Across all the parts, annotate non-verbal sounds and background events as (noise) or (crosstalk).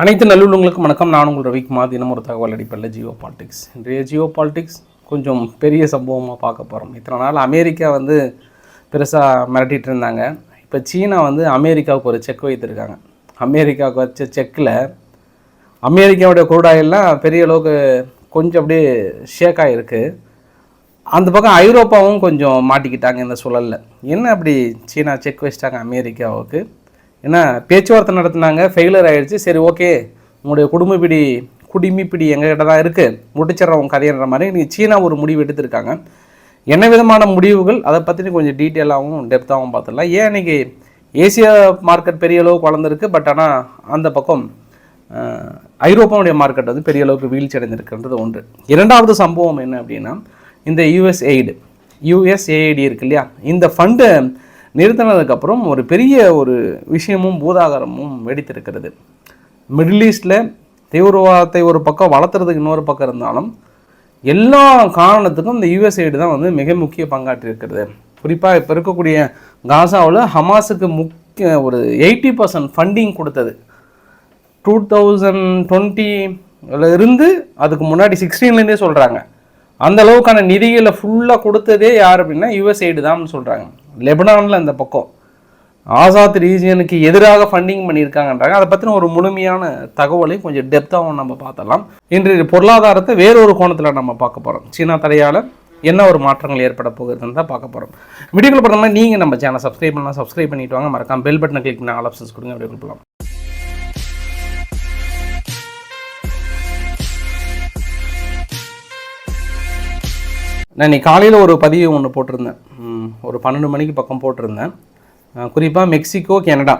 அனைத்து நல்லுள்ளவங்களுக்கும் வணக்கம். நான் உங்கள் ரவிக்குமார். தினம் ஒரு தகவல் அடிப்படையில் ஜியோ பாலிடிக்ஸ். இன்றைய ஜியோ பாலிடிக்ஸ் கொஞ்சம் பெரிய சம்பவமாக பார்க்க போகிறோம் இத்தனை நாள் அமெரிக்கா வந்து பெருசாக மிரட்டிகிட்டு இருந்தாங்க. இப்போ சீனா வந்து அமெரிக்காவுக்கு ஒரு செக் வைத்திருக்காங்க. அமெரிக்காவுக்கு வச்ச செக்கில் அமெரிக்காவுடைய குரூடாயெல்லாம் பெரிய அளவுக்கு கொஞ்சம் அப்படியே ஷேக் ஆகிருக்கு அந்த பக்கம் ஐரோப்பாவும் கொஞ்சம் மாட்டிக்கிட்டாங்க இந்த சூழலில். என்ன அப்படி சீனா செக் வச்சிட்டாங்க அமெரிக்காவுக்கு? ஏன்னா பேச்சுவார்த்தை நடத்துனாங்க ஃபெயிலியர் ஆயிடுச்சு. சரி ஓகே உங்களுடைய குடும்பப்பிடி குடிமிப்பிடி எங்ககிட்ட தான் இருக்குது முடிச்சிடறோம் உங்க கதைன்ற மாதிரி. நீங்கள் சீனா ஒரு முடிவு எடுத்திருக்காங்க. என்ன விதமான முடிவுகள்? அதை பற்றி கொஞ்சம் டீட்டெயிலாகவும் டெப்த்தாகவும் பார்த்துடலாம். ஏன் இன்றைக்கி ஏசியா மார்க்கெட் பெரிய அளவுக்கு வளர்ந்துருக்கு பட் ஆனால் அந்த பக்கம் ஐரோப்பாவுடைய மார்க்கெட் வந்து பெரிய அளவுக்கு வீழ்ச்சி அடைந்திருக்குன்றது ஒன்று. இரண்டாவது சம்பவம் என்ன அப்படின்னா இந்த யூஎஸ் எய்டு யூஎஸ்ஏஐடி இருக்கு இல்லையா? இந்த ஃபண்டு நிறுத்தினதுக்கப்புறம் ஒரு பெரிய ஒரு விஷயமும் பூதாகரமும் வெடித்திருக்கிறது. மிடில் ஈஸ்டில் தீவிரவாதத்தை ஒரு பக்கம் வளர்த்துறதுக்கு இன்னொரு பக்கம் இருந்தாலும் எல்லா காரணத்துக்கும் இந்த யூஎஸ்ஐடு தான் வந்து மிக முக்கிய பங்காற்றி இருக்கிறது குறிப்பாக இப்போ இருக்கக்கூடிய காசாவில் ஹமாஸுக்கு முக்கிய ஒரு எயிட்டி பர்சன்ட் ஃபண்டிங் கொடுத்தது. டூ தௌசண்ட் டுவெண்ட்டில இருந்து அதுக்கு முன்னாடி சிக்ஸ்டீன்லேருந்தே சொல்கிறாங்க அந்த அளவுக்கான நிதிகளை ஃபுல்லாக கொடுத்ததே யார் அப்படின்னா யுஎஸ்ஐடு தான் சொல்கிறாங்க லெபனானில் அந்த பக்கம். ஆசாத் ரீஜியனுக்கு எதிராக ஃபண்டிங் பண்ணியிருக்காங்கன்றாங்க. அதை பற்றின ஒரு முழுமையான தகவலையும் கொஞ்சம் டெப்த்தாகவும் நம்ம பார்த்தலாம் இன்றைய பொருளாதாரத்தை வேறொரு கோணத்தில் நம்ம பார்க்க போகிறோம் சீனா தடையால் என்ன ஒரு மாற்றங்கள் ஏற்பட போகுதுன்னு தான் பார்க்க போகிறோம் வீடியோக்குள்ள போகிற நீங்கள் நம்ம சேனல் சப்ஸ்கிரைப் பண்ணலாம் சப்ஸ்கிரைப் பண்ணிட்டு வாங்க. மறக்காம பெல் பட்டனை கிளிக் பண்ணி ஆல் ஆப்ஷன்ஸ் கொடுங்க. வீடியோ போகலாம் நான் இன்னைக்கு காலையில் ஒரு பதிவு ஒன்று போட்டிருந்தேன். ஒரு பன்னெண்டு மணிக்கு பக்கம் போட்டிருந்தேன். குறிப்பாக மெக்சிகோ கனடா.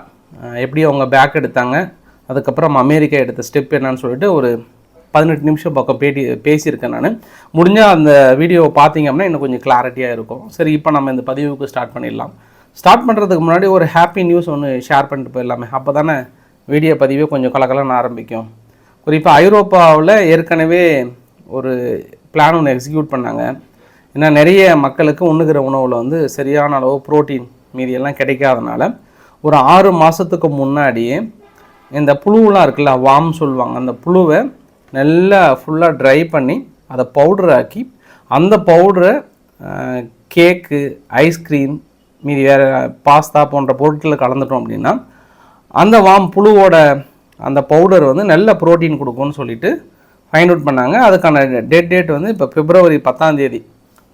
எப்படி அவங்க பேக் எடுத்தாங்க அதுக்கப்புறம் அமெரிக்கா எடுத்த ஸ்டெப் என்னன்னு சொல்லிட்டு ஒரு பதினெட்டு நிமிஷம் பக்கம் பேட்டி பேசியிருக்கேன் நான். முடிஞ்சால் அந்த வீடியோவை பார்த்தீங்க அப்படின்னா இன்னும் கொஞ்சம் கிளாரிட்டியாக இருக்கும். சரி இப்போ நம்ம இந்த பதிவுக்கு ஸ்டார்ட் பண்ணிடலாம். ஸ்டார்ட் பண்ணுறதுக்கு முன்னாடி ஒரு ஹாப்பி நியூஸ் ஒன்று ஷேர் பண்ணிட்டு போயிடலாமே. அப்போ தானே வீடியோ பதிவே கொஞ்சம் கலக்கலன்னு ஆரம்பிக்கும். குறிப்பாக ஐரோப்பாவில் ஏற்கனவே ஒரு பிளான் ஒன்று எக்ஸிக்யூட் பண்ணாங்க. ஏன்னா நிறைய மக்களுக்கு உண்ணுகிற உணவில் வந்து சரியான அளவு புரோட்டீன் மீதி எல்லாம் கிடைக்காதனால ஒரு ஆறு மாதத்துக்கு முன்னாடியே இந்த புழுவெலாம் இருக்குல்ல வாம் சொல்லுவாங்க அந்த புழுவை நல்லா ஃபுல்லாக ட்ரை பண்ணி அதை பவுடர் ஆக்கி அந்த பவுடரை கேக்கு ஐஸ்கிரீம் மீதி வேறு பாஸ்தா போன்ற பொருட்களை கலந்துட்டோம் அப்படின்னா அந்த வாம் புழுவோட அந்த பவுடர் வந்து நல்ல புரோட்டீன் கொடுக்கும்னு சொல்லிட்டு ஃபைண்ட் அவுட் பண்ணாங்க. அதுக்கான டேட் டேட் வந்து இப்போ பிப்ரவரி பத்தாம் தேதி.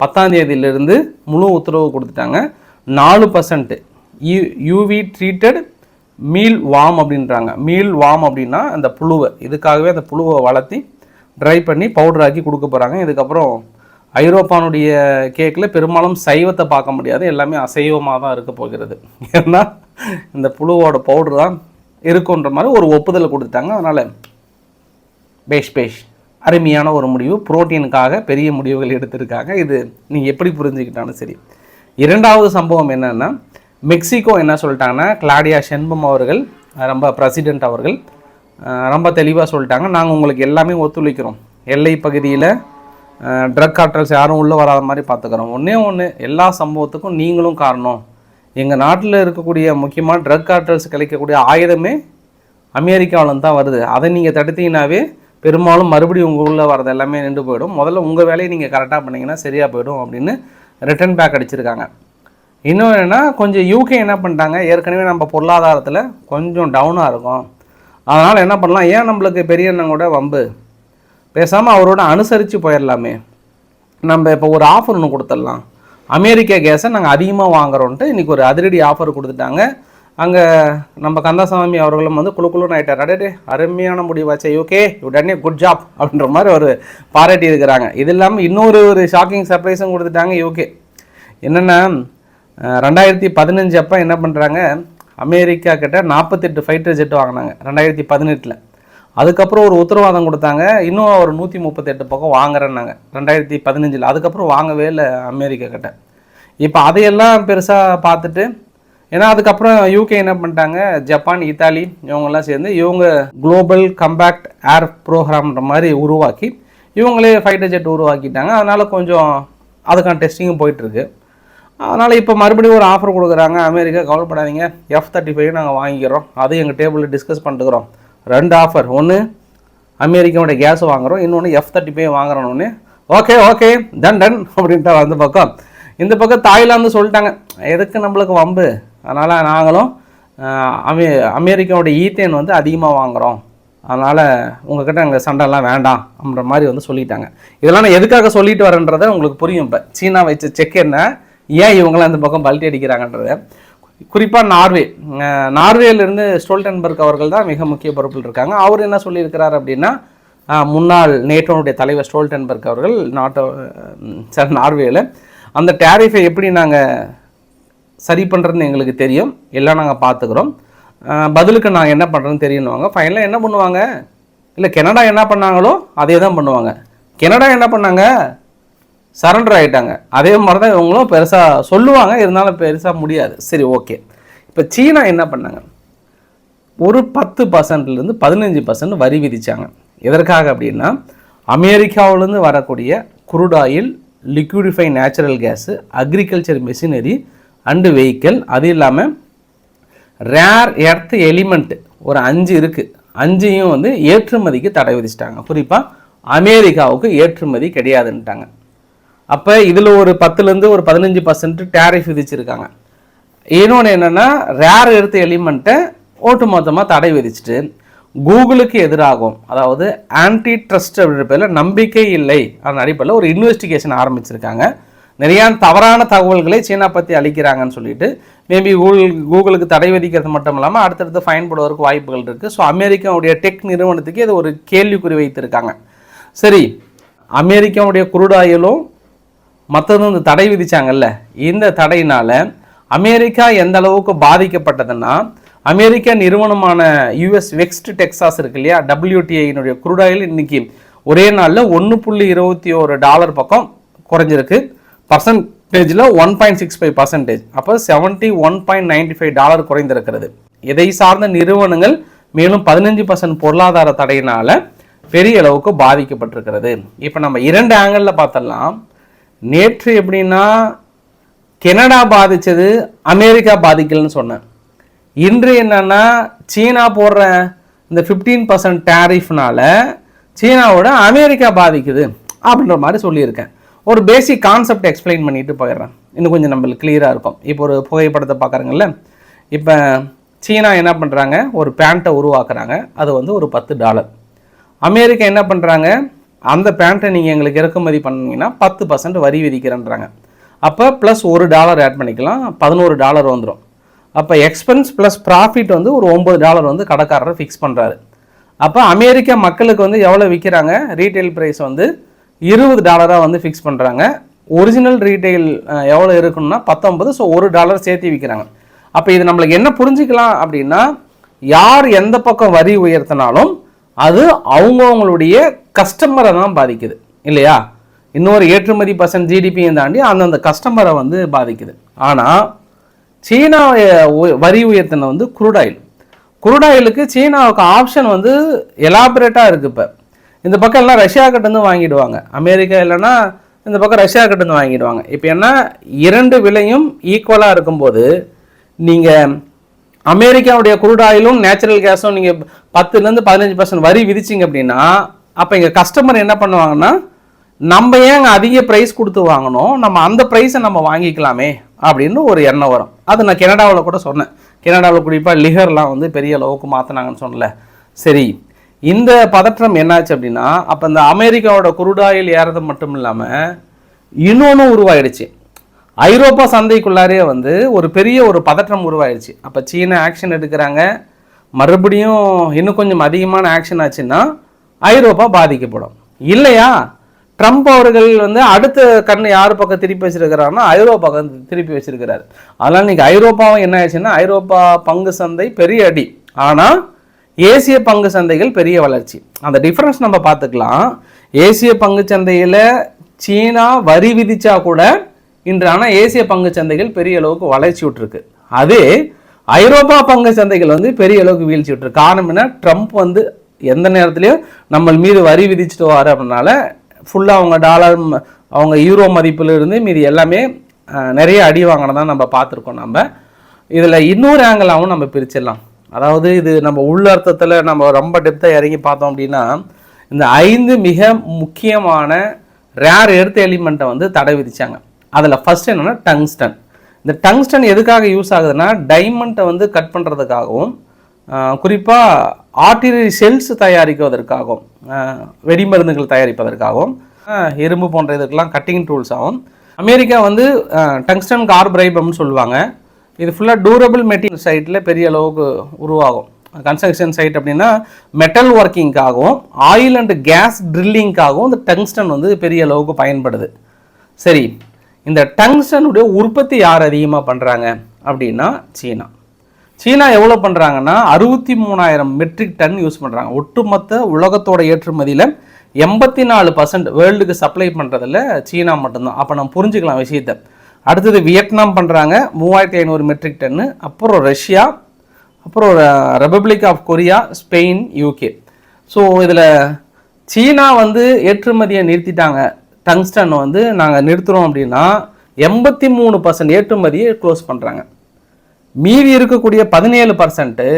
பத்தாம் தேதியிலிருந்து முழு உத்தரவு கொடுத்துட்டாங்க. நாலு percent U UV treated mealworm அப்படின்றாங்க. மீல் வாம் அப்படின்னா அந்த புழுவை இதுக்காகவே அந்த புழுவை வளர்த்தி ட்ரை பண்ணி பவுடர் ஆக்கி கொடுக்க போகிறாங்க இதுக்கப்புறம் ஐரோப்பானுடைய கேக்கில் பெரும்பாலும் சைவத்தை பார்க்க முடியாது. எல்லாமே அசைவமாக தான் இருக்க போகிறது. ஏன்னா இந்த புழுவோட பவுடர் தான் இருக்குன்ற மாதிரி ஒரு ஒப்புதல் கொடுத்துட்டாங்க. அதனால் பேஷ் பேஷ். அருமையான ஒரு முடிவு. புரோட்டீனுக்காக பெரிய முடிவுகள் எடுத்திருக்காங்க. இது நீங்கள் எப்படி புரிஞ்சுக்கிட்டாலும் சரி. இரண்டாவது சம்பவம் என்னென்னா மெக்சிகோ என்ன சொல்லிட்டாங்கன்னா கிளாடியா ஷென்பம் அவர்கள் ரொம்ப பிரசிடென்ட் அவர்கள் ரொம்ப தெளிவாக சொல்லிட்டாங்க. நாங்கள் உங்களுக்கு எல்லாமே ஒத்துழைக்கிறோம். எல்லை பகுதியில் ட்ரக் கார்டல்ஸ் யாரும் உள்ளே வராத மாதிரி பார்த்துக்கிறோம் ஒன்றே ஒன்று எல்லா சம்பவத்துக்கும் நீங்களும் காரணம். எங்கள் நாட்டில் இருக்கக்கூடிய முக்கியமான ட்ரக் கார்டல்ஸ் கிடைக்கக்கூடிய ஆயுதமே அமெரிக்காவிலேருந்து தான் வருது. அதை நீங்கள் தடுத்தீங்கன்னாவே பெரும்பாலும் மறுபடியும் உங்கள் உள்ள வரது எல்லாமே நின்று போயிடும். முதல்ல உங்கள் வேலையை நீங்கள் கரெக்டாக பண்ணீங்கன்னா சரியாக போயிடும் அப்படின்னு ரிட்டர்ன் பேக் அடிச்சிருக்காங்க. இன்னும் என்னென்னா கொஞ்சம் யூகே என்ன பண்ணிட்டாங்க? ஏற்கனவே நம்ம பொருளாதாரத்தில் கொஞ்சம் டவுனாக இருக்கும். அதனால் என்ன பண்ணலாம்? ஏன் நம்மளுக்கு பெரிய கூட வம்பு? பேசாமல் அவரோட அனுசரித்து போயிடலாமே. நம்ம இப்போ ஒரு ஆஃபர் ஒன்று கொடுத்துடலாம். அமெரிக்க கேஸை நாங்கள் அதிகமாக வாங்குறோன்ட்டு இன்றைக்கி ஒரு அதிரடி ஆஃபர் கொடுத்துட்டாங்க. அங்கே நம்ம கந்தசாமி அவர்களும் வந்து குழு குழுன்னு ஆகிட்டார் அடே அருமையான முடிவாச்சே ஓகே உடனே குட் ஜாப் அப்படின்ற மாதிரி ஒரு பாராட்டி இருக்கிறாங்க. இது இல்லாமல் இன்னொரு ஒரு ஷாக்கிங் சர்ப்ரைஸும் கொடுத்துட்டாங்க. யூகே என்னென்னா ரெண்டாயிரத்தி பதினஞ்சு அப்போ என்ன பண்ணுறாங்க அமெரிக்கா கிட்ட நாற்பத்தெட்டு ஃபைட்டர் ஜெட் வாங்கினாங்க ரெண்டாயிரத்தி பதினெட்டில். அதுக்கப்புறம் ஒரு உத்தரவாதம் கொடுத்தாங்க. இன்னும் ஒரு நூற்றி முப்பத்தெட்டு பக்கம் வாங்குறேன்னாங்க ரெண்டாயிரத்தி பதினஞ்சில். அதுக்கப்புறம் வாங்கவே இல்லை அமெரிக்கா கிட்ட. இப்போ அதையெல்லாம் பெருசாக பார்த்துட்டு ஏன்னா அதுக்கப்புறம் யூகே என்ன பண்ணிட்டாங்க? ஜப்பான் இத்தாலி இவங்கெல்லாம் சேர்ந்து இவங்க குளோபல் கம்பேக்ட் ஏர் ப்ரோக்ராம்ன்ற மாதிரி உருவாக்கி இவங்களே ஃபைட்டர் ஜெட் உருவாக்கிட்டாங்க. அதனால் கொஞ்சம் அதுக்கான டெஸ்டிங்கும் போயிட்டுருக்கு. அதனால் இப்போ மறுபடியும் ஒரு ஆஃபர் கொடுக்குறாங்க. அமெரிக்கா கவலைப்படாதீங்க. எஃப் தேர்ட்டி ஃபைவ் நாங்கள் வாங்கிக்கிறோம். அது எங்கள் டேபிளில் டிஸ்கஸ் பண்ணிட்டுக்கிறோம் ரெண்டு ஆஃபர் ஒன்று அமெரிக்காவோட கேஸ் வாங்குறோம். இன்னொன்று எஃப் தேர்ட்டி ஃபைவ் வாங்குறோன்னு ஓகே ஓகே டன் டன் அப்படின்ட்டு அந்த பக்கம். இந்த பக்கம் தாய்லாந்து சொல்லிட்டாங்க. எதுக்கு நம்மளுக்கு வம்பு? அதனால் நாங்களும் அமெ அமெரிக்காவுடைய ஈத்தேன் வந்து அதிகமாக வாங்குகிறோம் அதனால் உங்கள்கிட்ட அங்கே சண்டைலாம் வேண்டாம் அப்படின்ற மாதிரி வந்து சொல்லிட்டாங்க. இதெல்லாம் நான் எதுக்காக சொல்லிட்டு வரேன்றதை உங்களுக்கு புரியும் இப்போ. சீனா வச்ச செக் என்ன? ஏன் இவங்களாம் இந்த பக்கம் பல்ட்டி அடிக்கிறாங்கன்றத. குறிப்பாக நார்வே. நார்வேலேருந்து நார்வேலிருந்து ஸ்டோல்டன்பர்க் அவர்கள் தான் மிக முக்கிய பொறுப்பில் இருக்காங்க. அவர் என்ன சொல்லியிருக்கிறார் அப்படின்னா முன்னாள் நேட்டோனுடைய தலைவர் ஸ்டோல்டன்பர்க் அவர்கள் நாட்டோ சார் நார்வேயில் அந்த டேரிஃபை எப்படி நாங்கள் சரி பண்ணுறதுன்னு எங்களுக்கு தெரியும். எல்லாம் நாங்கள் பார்த்துக்குறோம் பதிலுக்கு நாங்கள் என்ன பண்ணுறோன்னு தெரியணுவாங்க. ஃபைனலாக என்ன பண்ணுவாங்க? இல்லை கெனடா என்ன பண்ணாங்களோ அதே தான் பண்ணுவாங்க. கெனடா என்ன பண்ணாங்க? சரண்டர் ஆகிட்டாங்க அதே மாதிரி தான் இவங்களும் பெருசாக சொல்லுவாங்க. இருந்தாலும் பெருசாக முடியாது. சரி ஓகே இப்போ சீனா என்ன பண்ணாங்க? ஒரு பத்து பர்சன்ட்லேருந்து பதினஞ்சு பர்சன்ட் வரி விதித்தாங்க எதற்காக அப்படின்னா அமெரிக்காவிலேருந்து வரக்கூடிய crude oil liquefied natural gas agriculture machinery and vehicle அது இல்லாமல் ரேர் எர்த் எலிமெண்ட் ஒரு அஞ்சு இருக்குது அஞ்சையும் வந்து ஏற்றுமதிக்கு தடை விதிச்சிட்டாங்க. குறிப்பாக அமெரிக்காவுக்கு ஏற்றுமதி கிடையாதுன்ட்டாங்க. அப்போ இதில் ஒரு பத்துலேருந்து ஒரு பதினஞ்சு பர்சன்ட் டேரிஃப் விதிச்சிருக்காங்க. இன்னொன்று என்னென்னா ரேர் எடுத்த எலிமெண்ட்டை ஓட்டு மொத்தமாக தடை விதிச்சுட்டு கூகுளுக்கு எதிராகும் அதாவது ஆன்டி ட்ரஸ்ட் அப்படின்ற பேரில் நம்பிக்கை இல்லை அந்த அடிப்படையில் ஒரு இன்வெஸ்டிகேஷன் ஆரம்பிச்சிருக்காங்க. நிறையா தவறான தகவல்களை சீனா பற்றி அளிக்கிறாங்கன்னு சொல்லிட்டு மேபி கூகுள் கூகுளுக்கு தடை விதிக்கிறது மட்டும் இல்லாமல் அடுத்தடுத்து ஃபைன் போடுவதற்கு வாய்ப்புகள் இருக்குது ஸோ அமெரிக்காவுடைய டெக் நிறுவனத்துக்கு இது ஒரு கேள்விக்குறி வைத்திருக்காங்க. சரி அமெரிக்காவுடைய குருடாயிலும் மற்றதும் இந்த தடை விதித்தாங்கல்ல இந்த தடையினால் அமெரிக்கா எந்த அளவுக்கு பாதிக்கப்பட்டதுன்னா அமெரிக்க நிறுவனமான யூஎஸ் வெக்ஸ்ட் டெக்ஸாஸ் இருக்கு இல்லையா? டபிள்யூடிஐனுடைய குருடாயில் இன்னைக்கு ஒரே நாளில் ஒன்று புள்ளி இருபத்தி ஒரு டாலர் பக்கம் குறைஞ்சிருக்கு. பர்சன்டேஜில் one point six five percentage அப்போ seventy one point ninety five dollar குறைந்திருக்கிறது. இதை சார்ந்த நிறுவனங்கள் மேலும் பதினஞ்சு பர்சன்ட் பொருளாதார தடையினால் பெரிய அளவுக்கு பாதிக்கப்பட்டிருக்கிறது. இப்போ நம்ம இரண்டு ஆங்கிளில் பார்த்தலாம் நேற்று எப்படின்னா கெனடா பாதித்தது அமெரிக்கா பாதிக்கலன்னு சொன்னேன். இன்று என்னன்னா சீனா போடுற இந்த ஃபிஃப்டீன் பர்சன்ட் டேரிஃப்னால சீனாவோட அமெரிக்கா பாதிக்குது அப்படின்ற மாதிரி சொல்லியிருக்கேன். ஒரு பேசிக் கான்செப்ட் எக்ஸ்பிளைன் பண்ணிட்டு போயிடுறேன். இன்னும் கொஞ்சம் நம்மளுக்கு கிளியராக இருக்கும். இப்போ ஒரு புகைப்படத்தை பார்க்குறாங்கல்ல இப்போ சீனா என்ன பண்ணுறாங்க ஒரு பேண்ட்டை உருவாக்குறாங்க. அது வந்து ஒரு பத்து டாலர் அமெரிக்கா என்ன பண்ணுறாங்க அந்த பேண்ட்டை நீங்கள் எங்களுக்கு இறக்குமதி பண்ணீங்கன்னா பத்து பர்சன்ட் வரி விதிக்கிறேன்றாங்க. அப்போ ப்ளஸ் ஒரு டாலர் ஆட் பண்ணிக்கலாம். பதினோரு டாலர் வந்துடும் அப்போ எக்ஸ்பென்ஸ் ப்ளஸ் ப்ராஃபிட் வந்து ஒரு ஒம்பது டாலர் வந்து கடைக்காரரை ஃபிக்ஸ் பண்ணுறாரு அப்போ அமெரிக்கா மக்களுக்கு வந்து எவ்வளோ விற்கிறாங்க ரீட்டைல் ப்ரைஸ் வந்து இருபது டாலராக வந்து ஃபிக்ஸ் பண்ணுறாங்க ஒரிஜினல் ரீட்டைல் எவ்வளோ இருக்குன்னா பத்தொன்பது ஸோ ஒரு டாலர் சேர்த்து விற்கிறாங்க அப்போ இது நம்மளுக்கு என்ன புரிஞ்சுக்கலாம் அப்படின்னா யார் எந்த பக்கம் வரி உயர்த்தினாலும் அது அவங்கவுங்களுடைய கஸ்டமரை தான் பாதிக்குது இல்லையா? இன்னொரு ஏற்றுமதி பர்சன்ட் ஜிடிபியும் தாண்டி அந்தந்த கஸ்டமரை வந்து பாதிக்குது. ஆனால் சீனா வரி உயர்த்தின வந்து குரூடாயில் குரூடாயிலுக்கு சீனாவுக்கு ஆப்ஷன் வந்து எலாபரேட்டாக இருக்குது இப்போ. இந்த பக்கம் எல்லாம் ரஷ்யா கிட்டேருந்து வாங்கிடுவாங்க. அமெரிக்கா இல்லைன்னா இந்த பக்கம் ரஷ்யா கிட்டேருந்து வாங்கிடுவாங்க. இப்போ என்ன? இரண்டு விலையும் ஈக்குவலாக இருக்கும்போது நீங்கள் அமெரிக்காவுடைய குரூட் ஆயிலும் நேச்சுரல் கேஸும் நீங்கள் பத்துலேருந்து பதினஞ்சு பர்சன்ட் வரி விதிச்சிங்க அப்படின்னா அப்போ இங்கே கஸ்டமர் என்ன பண்ணுவாங்கன்னா நம்ம ஏன் அங்கே அதிக ப்ரைஸ் கொடுத்து வாங்கணும்? நம்ம அந்த ப்ரைஸை நம்ம வாங்கிக்கலாமே அப்படின்னு ஒரு எண்ணம் வரும். அது நான் கனடாவில் கூட சொன்னேன். கனடாவில் குறிப்பாக லிகர்லாம் வந்து பெரிய அளவுக்கு மாற்றினாங்கன்னு சொன்னல சரி இந்த பதற்றம் என்னாச்சு அப்படின்னா அப்போ இந்த அமெரிக்காவோட குருடாயில் ஏறது மட்டும் இல்லாமல் இன்னொன்று உருவாயிடுச்சு. ஐரோப்பா சந்தைக்குள்ளாரே வந்து ஒரு பெரிய ஒரு பதற்றம் உருவாயிடுச்சு. அப்போ சீனா ஆக்ஷன் எடுக்கிறாங்க. மறுபடியும் இன்னும் கொஞ்சம் அதிகமான ஆக்ஷன் ஆச்சுன்னா ஐரோப்பா பாதிக்கப்படும். இல்லையா? ட்ரம்ப் அவர்கள் வந்து அடுத்த கண்ணை யார் பக்கம் திருப்பி வச்சிருக்கிறாருன்னா ஐரோப்பா பக்கம் திருப்பி வச்சிருக்கிறாரு. அதனால் இன்னைக்கு ஐரோப்பாவும் என்ன ஆயிடுச்சுன்னா ஐரோப்பா பங்கு சந்தை பெரிய அடி. ஆனால் ஏசிய பங்கு சந்தைகள் பெரிய வளர்ச்சி. அந்த டிஃப்ரென்ஸ் நம்ம பார்த்துக்கலாம். ஏசிய பங்கு சந்தையில் சீனா வரி விதிச்சா கூட இன்று ஆனால் ஏசிய பங்கு சந்தைகள் பெரிய அளவுக்கு வளர்ச்சி விட்டுருக்கு. அதே ஐரோப்பா பங்கு சந்தைகள் வந்து பெரிய அளவுக்கு வீழ்ச்சி விட்டுருக்கு. காரணம் என்ன? ட்ரம்ப் வந்து எந்த நேரத்துலையும் நம்ம மீது வரி விதிச்சுட்டு வர அப்படின்னால ஃபுல்லாக அவங்க டாலர் அவங்க யூரோ மதிப்பிலிருந்து இருந்து மீதி எல்லாமே நிறைய அடி வாங்கினதான் நம்ம பார்த்துருக்கோம் நம்ம. இதில் இன்னொரு ஆங்கிளாகவும் நம்ம பிரிச்சிடலாம். அதாவது இது நம்ம உள்ளர்த்தத்தில் நம்ம ரொம்ப டெப்த்தாக இறங்கி பார்த்தோம் அப்படின்னா இந்த ஐந்து மிக முக்கியமான ரேர் எர்த் எலிமெண்ட்டை வந்து தடை விதித்தாங்க அதில் ஃபஸ்ட் என்னென்னா டங்ஸ்டன் இந்த டங்ஸ்டன் எதுக்காக யூஸ் ஆகுதுன்னா டைமண்ட்டை வந்து கட் பண்ணுறதுக்காகவும் குறிப்பாக ஆர்டினரி செல்ஸ் தயாரிக்குவதற்காகவும் வெடிமருந்துகள் தயாரிப்பதற்காகவும் இரும்பு போன்ற இதுக்கெல்லாம் கட்டிங் டூல்ஸ் ஆகும் அமெரிக்கா வந்து டங்ஸ்டன் கார்பிரைபம்னு சொல்லுவாங்க. இது ஃபுல்லாக டூரபிள் மெட்டீரியல் சைட்டில் பெரிய அளவுக்கு உருவாகும். கன்ஸ்ட்ரக்ஷன் சைட் அப்படின்னா மெட்டல் ஒர்க்கிங்காகவும் ஆயில் அண்ட் கேஸ் ட்ரில்லிங்காகவும் இந்த டங்ஸ்டன் வந்து பெரிய அளவுக்கு பயன்படுது. சரி இந்த டங்ஸ்டனுடைய உற்பத்தி யார் அதிகமாக பண்ணுறாங்க அப்படின்னா சீனா. சீனா எவ்வளோ பண்ணுறாங்கன்னா அறுபத்தி மூணாயிரம் மெட்ரிக் டன் யூஸ் பண்ணுறாங்க ஒட்டுமொத்த உலகத்தோட ஏற்றுமதியில் எண்பத்தி நாலு பர்சன்ட் வேர்ல்டுக்கு சப்ளை பண்ணுறதுல சீனா மட்டும்தான். அப்போ நம்ம புரிஞ்சுக்கலாம் விஷயத்தை. அடுத்தது வியட்நாம் பண்ணுறாங்க மூவாயிரத்தி ஐநூறு மெட்ரிக் டன்னு அப்புறம் ரஷ்யா அப்புறம் republic of Korea Spain UK so இதில் சீனா வந்து ஏற்றுமதியை நிறுத்திட்டாங்க. டங்ஸ்டன் வந்து நாங்கள் நிறுத்துகிறோம் அப்படின்னா எண்பத்தி மூணு பர்சன்ட் ஏற்றுமதியை க்ளோஸ் பண்ணுறாங்க மீதி இருக்கக்கூடிய பதினேழு பர்சன்ட்டு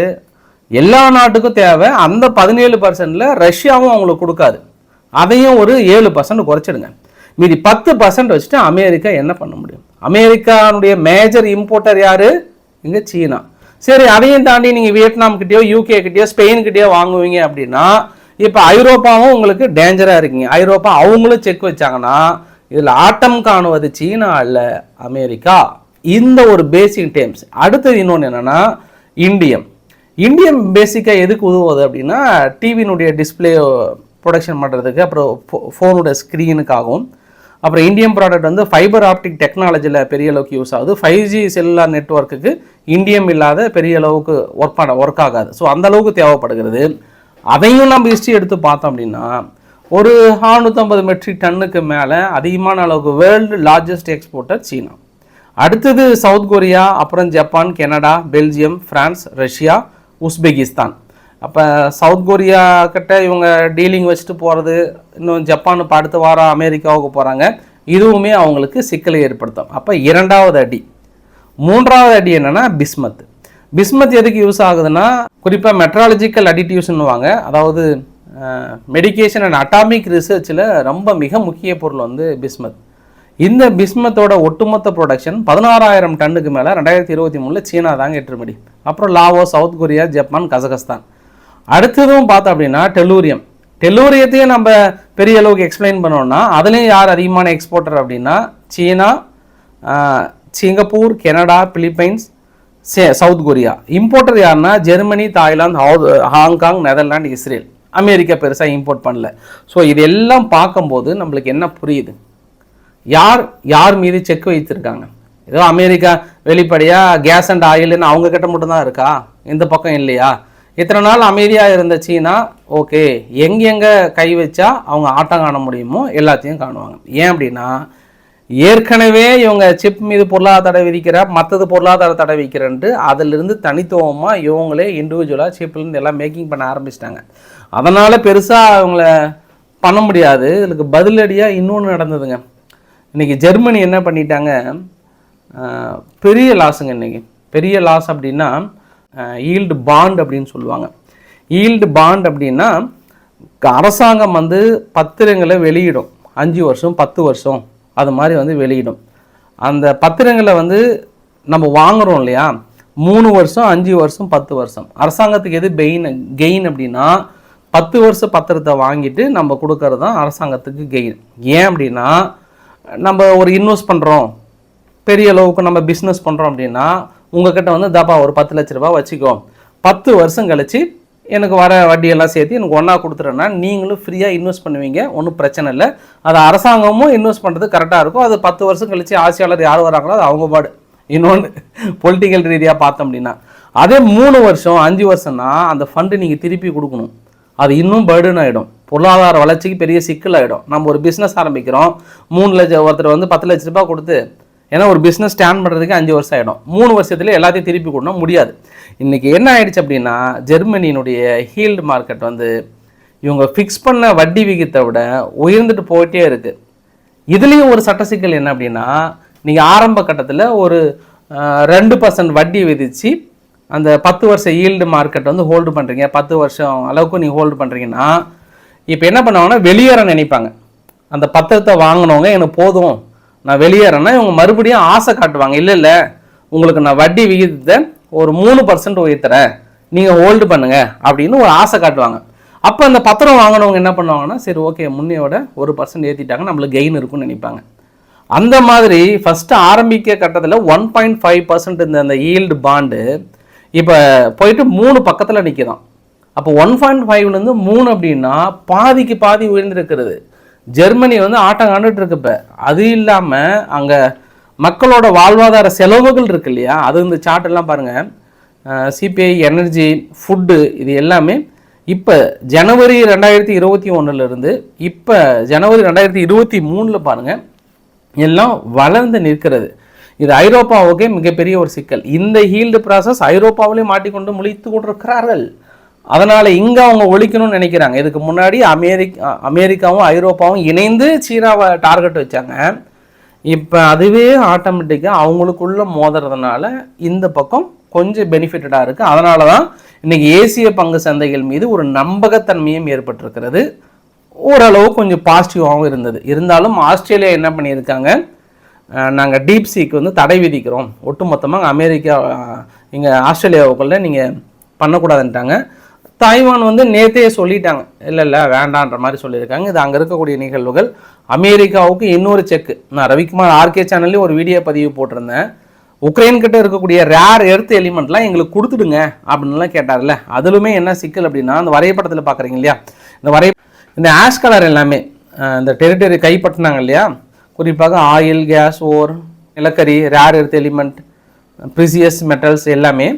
எல்லா நாட்டுக்கும் தேவை. அந்த பதினேழு பர்சன்டில் ரஷ்யாவும் அவங்களுக்கு கொடுக்காது. அதையும் ஒரு ஏழு பர்சன்ட் குறைச்சிடுங்க. மீதி பத்து பர்சன்ட் வச்சுட்டு அமெரிக்கா என்ன பண்ண முடியும்? அமெரிக்கானுடைய மேஜர் இம்போர்ட்டர் யாரு? இங்கே சீனா. சரி அதையும் தாண்டி நீங்கள் வியட்நாம் கிட்டயோ யூகே கிட்டயோ ஸ்பெயின் கிட்டயோ வாங்குவீங்க அப்படின்னா இப்போ ஐரோப்பாவும் உங்களுக்கு டேஞ்சராக இருக்கீங்க. ஐரோப்பா அவங்களும் செக் வச்சாங்கன்னா இதில் ஆட்டம் காணுவது சீனா அல்ல அமெரிக்கா. இந்த ஒரு பேசிக் டேம்ஸ் அடுத்தது இன்னொன்று என்னன்னா இண்டியம் இண்டியம் பேசிக்காக எதுக்கு உதவுது அப்படின்னா டிவியினுடைய டிஸ்பிளே ப்ரொடக்ஷன் பண்ணுறதுக்கு அப்புறம் ஃபோனோட ஸ்க்ரீனுக்காகவும் அப்புறம் இந்தியன் ப்ராடக்ட் வந்து ஃபைபர் ஆப்டிக் டெக்னாலஜியில் பெரிய அளவுக்கு யூஸ் ஆகுது. ஃபைவ் ஜி செல்லுலார் நெட்ஒர்க்குக்கு இண்டியம் இல்லாத பெரிய அளவுக்கு ஒர்க் பண்ண ஒர்க் ஆகாது. ஸோ அந்த அளவுக்கு தேவைப்படுகிறது. அதையும் நம்ம ஹிஸ்ட்ரி எடுத்து பார்த்தோம் அப்படின்னா ஒரு 650 மெட்ரிக் டன்னுக்கு மேலே அதிகமான அளவுக்கு வேர்ல்டு லார்ஜஸ்ட் எக்ஸ்போர்ட்டர் சீனா. அடுத்தது சவுத் கொரியா அப்புறம் Japan Canada Belgium France Russia Uzbekistan. அப்போ சவுத் கொரியா கிட்ட இவங்க டீலிங் வச்சுட்டு போகிறது இன்னும் ஜப்பான் அடுத்த வாரம் அமெரிக்காவுக்கு போகிறாங்க இதுவுமே அவங்களுக்கு சிக்கலை ஏற்படுத்தும். அப்போ இரண்டாவது அடி. மூன்றாவது அடி என்னென்னா பிஸ்மத். பிஸ்மத் எதுக்கு யூஸ் ஆகுதுன்னா குறிப்பாக மெட்ராலஜிக்கல் அடிட்டிவ்ஸ்னுவாங்க அதாவது மெடிகேஷன் அண்ட் அட்டாமிக் ரிசர்ச்சில் ரொம்ப மிக முக்கிய பொருள் வந்து பிஸ்மத். இந்த பிஸ்மத்தோட ஒட்டுமொத்த ப்ரொடக்ஷன் பதினாறாயிரம் டன்னுக்கு மேலே ரெண்டாயிரத்தி இருபத்தி மூணில் சீனா தாங்க ஏற்றுமடி அப்புறம் Lao South Korea Japan Kazakhstan. அடுத்ததும் பார்த்தோம் அப்படின்னா டெலூரியம் டெலூரியத்தையும் நம்ம பெரிய அளவுக்கு எக்ஸ்பிளைன் பண்ணோம்னா அதுலேயும் யார் அதிகமான எக்ஸ்போர்ட்டர் அப்படின்னா சீனா சிங்கப்பூர் கனடா பிலிப்பைன்ஸ் சே- சவுத் கொரியா. இம்போர்ட்டர் யாருன்னா Germany Thailand how- Hong Kong Netherland Israel. America பெருசாக இம்போர்ட் பண்ணல. ஸோ இது எல்லாம் பார்க்கும்போது நம்மளுக்கு என்ன புரியுது? யார் யார் மீது செக் வைத்திருக்காங்க? ஏதோ அமெரிக்கா வெளிப்படையாக கேஸ் அண்ட் ஆயில்னு அவங்க கிட்ட மட்டும்தான் இருக்கா? இந்த பக்கம் இல்லையா? இத்தனை நாள் அமைதியாக இருந்த சீனா ஓகே எங்கெங்கே கை வச்சா அவங்க ஆட்டம் காண முடியுமோ எல்லாத்தையும் காணுவாங்க. ஏன் அப்படின்னா ஏற்கனவே இவங்க சிப் மீது பொருளாதார தடை விதிக்கிற மற்றது பொருளாதார தடை விதிக்கிறன்ட்டு அதிலிருந்து தனித்துவமாக இவங்களே இண்டிவிஜுவலாக சிப்லேருந்து எல்லாம் மேக்கிங் பண்ண ஆரம்பிச்சிட்டாங்க. அதனால் பெருசாக அவங்கள பண்ண முடியாது. இதுக்கு பதிலடியாக இன்னொன்று நடந்ததுங்க. இன்றைக்கி ஜெர்மனி என்ன பண்ணிட்டாங்க? பெரிய லாஸுங்க இன்னைக்கு. பெரிய லாஸ் அப்படின்னா ஈல்டு பாண்ட் அப்படின்னு சொல்லுவாங்க. ஈல்டு பாண்ட் அப்படின்னா அரசாங்கம் வந்து பத்திரங்களை வெளியிடும். அஞ்சு வருஷம் பத்து வருஷம் அது மாதிரி வந்து வெளியிடும். அந்த பத்திரங்களை வந்து நம்ம வாங்குறோம் இல்லையா? மூணு வருஷம் அஞ்சு வருஷம் பத்து வருஷம். அரசாங்கத்துக்கு எது பெயின் கெயின் அப்படின்னா பத்து வருஷ பத்திரத்தை வாங்கிட்டு நம்ம கொடுக்கறது தான் அரசாங்கத்துக்கு கெயின் ஏன் அப்படின்னா நம்ம ஒரு இன்வெஸ்ட் பண்ணுறோம் பெரிய அளவுக்கு நம்ம பிஸ்னஸ் பண்ணுறோம் அப்படின்னா உங்ககிட்ட வந்து தப்பா ஒரு பத்து லட்ச ரூபா வச்சுக்கோ. பத்து வருஷம் கழிச்சு எனக்கு வர வட்டியெல்லாம் சேர்த்து எனக்கு ஒன்றா கொடுத்துட்டேன்னா நீங்களும் ஃப்ரீயாக இன்வெஸ்ட் பண்ணுவீங்க. ஒன்றும் பிரச்சனை இல்லை. அது அரசாங்கமும் இன்வெஸ்ட் பண்ணுறது கரெக்டாக இருக்கும். அது பத்து வருஷம் கழிச்சு ஆட்சியாளர் யார் வராங்களோ அது அவங்க பாடு. இன்னொன்று பொலிட்டிக்கல் ரீதியாக பார்த்தோம் அப்படின்னா. அதே மூணு வருஷம் அஞ்சு வருஷம்னா அந்த ஃபண்டு நீங்கள் திருப்பி கொடுக்கணும். அது இன்னும் பர்டன் ஆகிடும் பொருளாதார வளர்ச்சிக்கு பெரிய சிக்கல் ஆகிடும் நம்ம ஒரு பிஸ்னஸ் ஆரம்பிக்கிறோம். மூணு லட்சம் ஒருத்தர் வந்து பத்து லட்ச ரூபாய் கொடுத்து ஏன்னா ஒரு பிஸ்னஸ் ஸ்டாண்ட் பண்ணுறதுக்கு அஞ்சு வருஷம் ஆகிடும் மூணு வருஷத்துல எல்லாத்தையும் திருப்பி கொடுனா முடியாது. இன்றைக்கி என்ன ஆயிடுச்சு அப்படின்னா ஜெர்மனியினுடைய ஹீல்டு மார்க்கெட் வந்து இவங்க ஃபிக்ஸ் பண்ண வட்டி விகிதத்தை விட உயர்ந்துட்டு போயிட்டே இருக்குது இதுலேயும் ஒரு சட்ட சிக்கல் என்ன அப்படின்னா நீங்கள் ஆரம்ப கட்டத்தில் ஒரு ரெண்டு பர்சன்ட் வட்டி விதித்து அந்த பத்து வருஷம் ஈல்டு மார்க்கெட் வந்து ஹோல்டு பண்ணுறீங்க பத்து வருஷம் அளவுக்கு நீங்கள் ஹோல்டு பண்ணுறீங்கன்னா இப்போ என்ன பண்ணுவாங்கன்னா வெளியேற நினைப்பாங்க. அந்த பத்திரத்தை வாங்கினவங்க எனக்கு போதும். நான் வெளியேறேன்னா இவங்க மறுபடியும் ஆசை காட்டுவாங்க இல்லை இல்லை உங்களுக்கு நான் வட்டி விகிதத்தை ஒரு மூணு பர்சன்ட் உயர்த்துறேன். நீங்கள் ஹோல்டு பண்ணுங்க அப்படின்னு ஒரு ஆசை காட்டுவாங்க. அப்போ அந்த பத்திரம் வாங்கினவங்க என்ன பண்ணுவாங்கன்னா சரி ஓகே முன்னையோட ஒரு பர்சன்ட் ஏற்றிட்டாங்க நம்மளுக்கு கெயின் இருக்கும்னு நினைப்பாங்க. அந்த மாதிரி ஃபஸ்ட்டு ஆரம்பிக்க கட்டத்தில் ஒன் பாயிண்ட் ஃபைவ் பர்சன்ட் இந்த அந்த ஈல்டு பாண்டு இப்போ போயிட்டு மூணு பக்கத்தில் நிற்கிறான் அப்போ ஒன் பாயிண்ட் ஃபைவ்லேருந்து மூணு அப்படின்னா பாதிக்கு பாதி உயர்ந்திருக்கிறது. ஜெர்மனி வந்து ஆட்டம் காண்டுட்டு இருக்கு இப்போ அது இல்லாமல் அங்கே மக்களோட வாழ்வாதார செலவுகள் இருக்கு இல்லையா? அது இந்த சார்ட் எல்லாம் பாருங்கள் சிபிஐ எனர்ஜி ஃபுட்டு இது எல்லாமே இப்போ ஜனவரி ரெண்டாயிரத்தி இருபத்தி ஒன்றுலேருந்து இப்போ ஜனவரி ரெண்டாயிரத்தி இருபத்தி மூணில் பாருங்கள் எல்லாம் வளர்ந்து நிற்கிறது. இது ஐரோப்பாவுக்கே மிகப்பெரிய ஒரு சிக்கல். இந்த ஹீல்டு ப்ராசஸ் ஐரோப்பாவிலே மாட்டிக்கொண்டு முழித்து கொண்டிருக்கிறார்கள். அதனால் இங்கே அவங்க ஒழிக்கணும்னு நினைக்கிறாங்க. இதுக்கு முன்னாடி அமெரிக்கா அமெரிக்காவும் ஐரோப்பாவும் இணைந்து சீனாவை டார்கெட் வச்சாங்க. இப்போ அதுவே ஆட்டோமேட்டிக்காக அவங்களுக்குள்ள மோதுறதுனால இந்த பக்கம் கொஞ்சம் பெனிஃபிட்டடாக இருக்குது அதனால தான் இன்றைக்கி ஏசிய பங்கு சந்தைகள் மீது ஒரு நம்பகத்தன்மையும் ஏற்பட்டிருக்கிறது. ஓரளவு கொஞ்சம் பாசிட்டிவாகவும் இருந்தது. இருந்தாலும் ஆஸ்திரேலியா என்ன பண்ணியிருக்காங்க? நாங்கள் டீப் சீக்கு வந்து தடை விதிக்கிறோம். ஒட்டுமொத்தமாக அமெரிக்கா இங்கே ஆஸ்திரேலியாவுக்குள்ளே நீங்கள் பண்ணக்கூடாதுன்ட்டாங்க. தாய்வான் வந்து நேத்தையே சொல்லிட்டாங்க. இல்லை இல்லை வேண்டான்ற மாதிரி சொல்லியிருக்காங்க. இது அங்கே இருக்கக்கூடிய நிகழ்வுகள். அமெரிக்காவுக்கு இன்னொரு செக்கு. நான் ரவிக்குமார் ஆர்கே சேனல்லையும் ஒரு வீடியோ பதிவு போட்டிருந்தேன். உக்ரைன் கிட்ட இருக்கக்கூடிய ரேர் எர்த் எலிமெண்ட்லாம் எங்களுக்கு கொடுத்துடுங்க அப்படின்லாம் கேட்டார்ல. அதுலுமே என்ன சிக்கல் அப்படின்னா அந்த வரைபடத்தில் பார்க்குறீங்க இல்லையா? இந்த வரை இந்த ஆஷ் கலர் எல்லாமே இந்த டெரிட்டரி கைப்பற்றினாங்க இல்லையா? குறிப்பாக ஆயில் கேஸ் ஓர் நிலக்கரி rare earth element precious metals எல்லாமே.